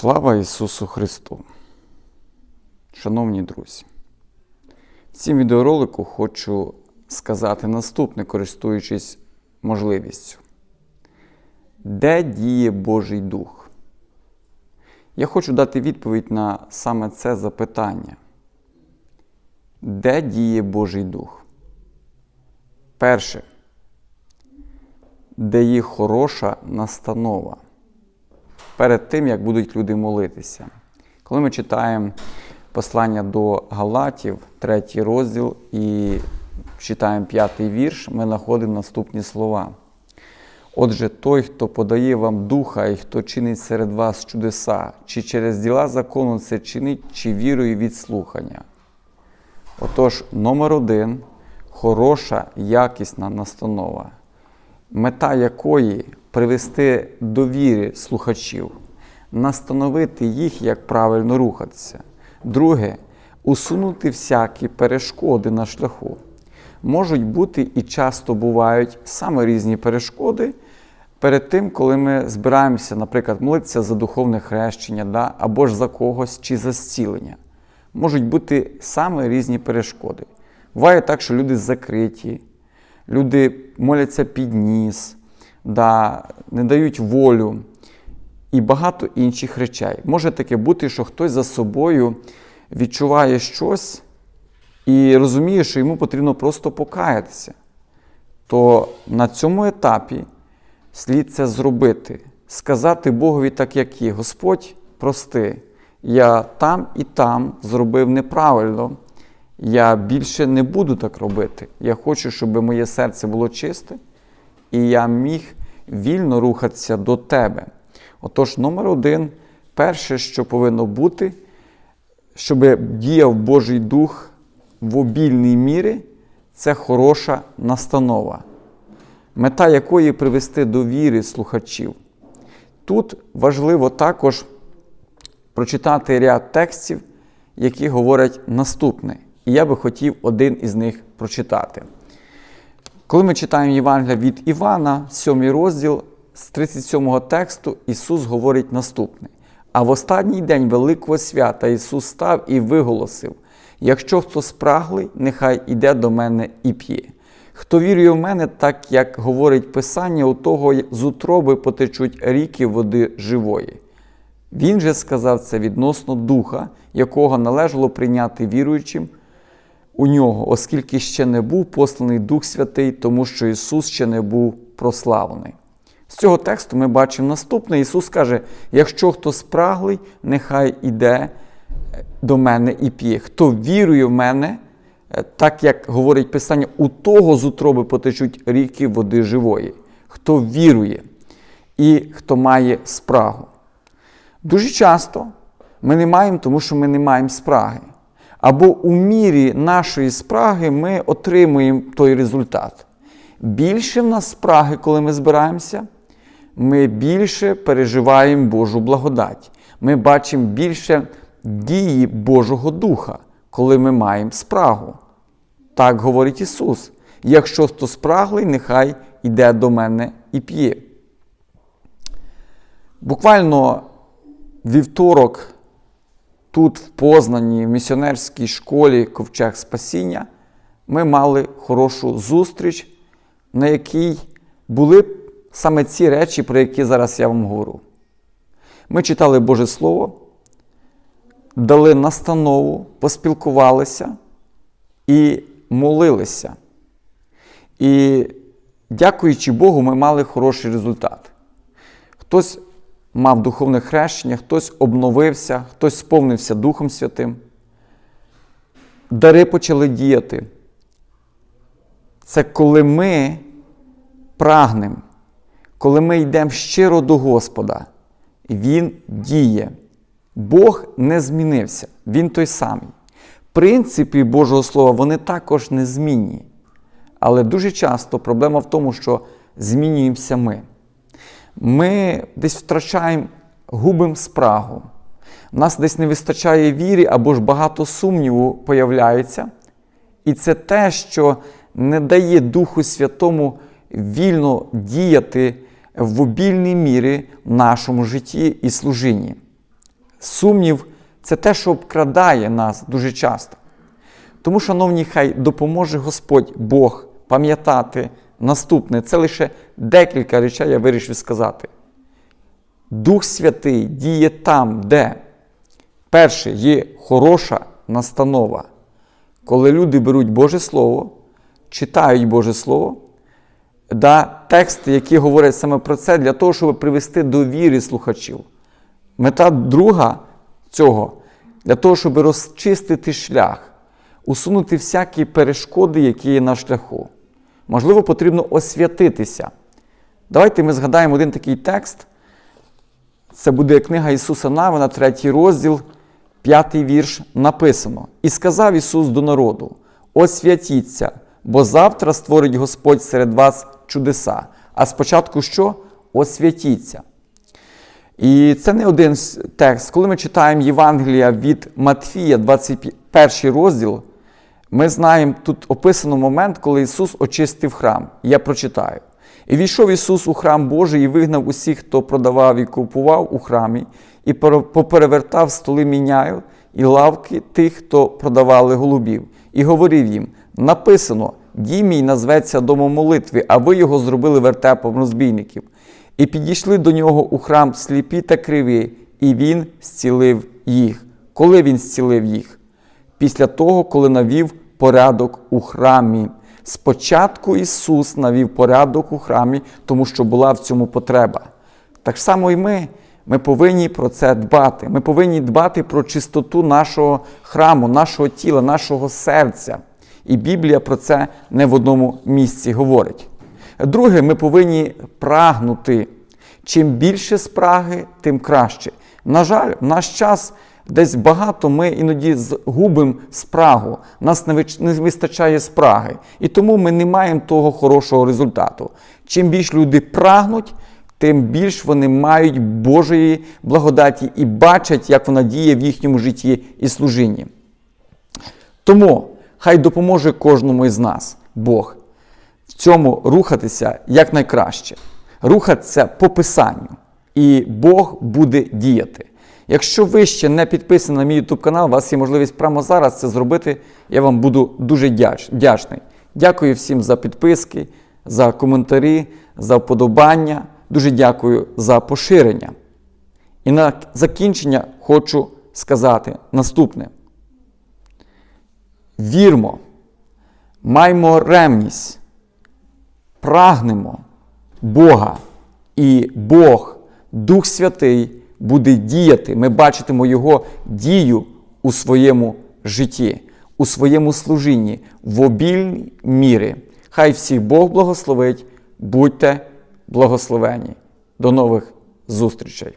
Слава Ісусу Христу! Шановні друзі! В цім відеоролику хочу сказати наступне, користуючись можливістю. Де діє Божий Дух? Я хочу дати відповідь на саме це запитання. Де діє Божий Дух? Перше, де є хороша настанова перед тим, як будуть люди молитися. Коли ми читаємо послання до Галатів, третій розділ, і читаємо п'ятий вірш, ми знаходимо наступні слова. Отже, той, хто подає вам духа і хто чинить серед вас чудеса, чи через діла закону це чинить, чи вірою від слухання. Отож, номер один хороша, якісна настанова, мета якої привести до віри слухачів, настановити їх, як правильно рухатися. Друге, усунути всякі перешкоди на шляху. Можуть бути і часто бувають саме різні перешкоди перед тим, коли ми збираємося, наприклад, молитися за духовне хрещення, да, або ж за когось чи за зцілення. Можуть бути саме різні перешкоди. Буває так, що люди закриті, люди моляться під ніс, да, не дають волю і багато інших речей. Може таке бути, що хтось за собою відчуває щось і розуміє, що йому потрібно просто покаятися. То на цьому етапі слід це зробити, сказати Богові так, як є. Господь, прости, я там і там зробив неправильно. Я більше не буду так робити. Я хочу, щоб моє серце було чисте, і я міг вільно рухатися до тебе. Отож, номер один, перше, що повинно бути, щоб діяв Божий Дух в обільній мірі, це хороша настанова, мета якої привести до віри слухачів. Тут важливо також прочитати ряд текстів, які говорять наступне. І я би хотів один із них прочитати. Коли ми читаємо Євангелія від Івана, 7 розділ, з 37 тексту Ісус говорить наступне. А в останній день Великого свята Ісус став і виголосив: якщо хто спраглий, нехай іде до мене і п'є. Хто вірує в мене, так як говорить Писання, у того з утроби потечуть ріки води живої. Він же сказав це відносно духа, якого належало прийняти віруючим у нього, оскільки ще не був посланий Дух Святий, тому що Ісус ще не був прославлений. З цього тексту ми бачимо наступне: Ісус каже: якщо хто спраглий, нехай іде до мене і п'є. Хто вірує в мене, так як говорить Писання, у того з утроби потечуть ріки води живої. Хто вірує і хто має спрагу. Дуже часто ми не маємо, тому що ми не маємо спраги. Або у мірі нашої спраги ми отримуємо той результат. Більше в нас спраги, коли ми збираємося, ми більше переживаємо Божу благодать. Ми бачимо більше дії Божого Духа, коли ми маємо спрагу. Так говорить Ісус. Якщо хто спраглий, нехай іде до мене і п'є. Буквально вівторок тут, в Познані, в місіонерській школі Ковчег Спасіння, ми мали хорошу зустріч, на якій були саме ці речі, про які зараз я вам говорю. Ми читали Боже Слово, дали настанову, поспілкувалися і молилися. І, дякуючи Богу, ми мали хороший результат. Хтось мав духовне хрещення, хтось обновився, хтось сповнився Духом Святим. Дари почали діяти. Це коли ми прагнемо, коли ми йдемо щиро до Господа, Він діє. Бог не змінився, Він той самий. Принципи Божого Слова вони також незмінні. Але дуже часто проблема в тому, що змінюємося ми ми десь втрачаємо, губимо спрагу. У нас десь не вистачає віри або ж багато сумніву появляється. І це те, що не дає Духу Святому вільно діяти в обільній мірі в нашому житті і служінні. Сумнів це те, що обкрадає нас дуже часто. Тому, шановні, хай допоможе Господь Бог пам'ятати наступне. Це лише декілька речей я вирішив сказати. Дух Святий діє там, де перше є хороша настанова. Коли люди беруть Боже Слово, читають Боже Слово, да, тексти, які говорять саме про це, для того, щоб привести до віри слухачів. Мета друга цього для того, щоб розчистити шлях, усунути всякі перешкоди, які є на шляху. Можливо, потрібно освятитися. Давайте ми згадаємо один такий текст. Це буде книга Ісуса Навина, третій розділ, п'ятий вірш написано. І сказав Ісус до народу: освятіться, бо завтра створить Господь серед вас чудеса. А спочатку що? Освятіться. І це не один текст. Коли ми читаємо Євангелія від Матфія, 21 розділ, ми знаємо, тут описано момент, коли Ісус очистив храм. Я прочитаю. І війшов Ісус у храм Божий і вигнав усіх, хто продавав і купував у храмі, і поперевертав столи міняю і лавки тих, хто продавали голубів, і говорив їм: написано: дій мій назветься домом молитви, а ви його зробили вертепом розбійників. І підійшли до нього у храм сліпі та криві, і він зцілив їх. Коли він зцілив їх? Після того, коли навів порядок у храмі. Спочатку Ісус навів порядок у храмі, тому що була в цьому потреба. Так само і ми. Ми повинні про це дбати. Ми повинні дбати про чистоту нашого храму, нашого тіла, нашого серця. І Біблія про це не в одному місці говорить. Друге, ми повинні прагнути. Чим більше спраги, тим краще. На жаль, в наш час десь багато ми іноді згубимо спрагу. Нас не вистачає спраги. І тому ми не маємо того хорошого результату. Чим більше люди прагнуть, тим більш вони мають Божої благодаті і бачать, як вона діє в їхньому житті і служінні. Тому хай допоможе кожному із нас Бог в цьому рухатися якнайкраще, рухатися по Писанню, і Бог буде діяти. Якщо ви ще не підписані на мій YouTube канал, у вас є можливість прямо зараз це зробити. Я вам буду дуже вдячний. Дякую всім за підписки, за коментарі, за вподобання. Дуже дякую за поширення. І на закінчення хочу сказати наступне: вірмо, маймо ревність, прагнемо Бога, і Бог, Дух Святий, буде діяти. Ми бачитимо Його дію у своєму житті, у своєму служінні в обільній мірі. Хай всіх Бог благословить, будьте благословені. До нових зустрічей!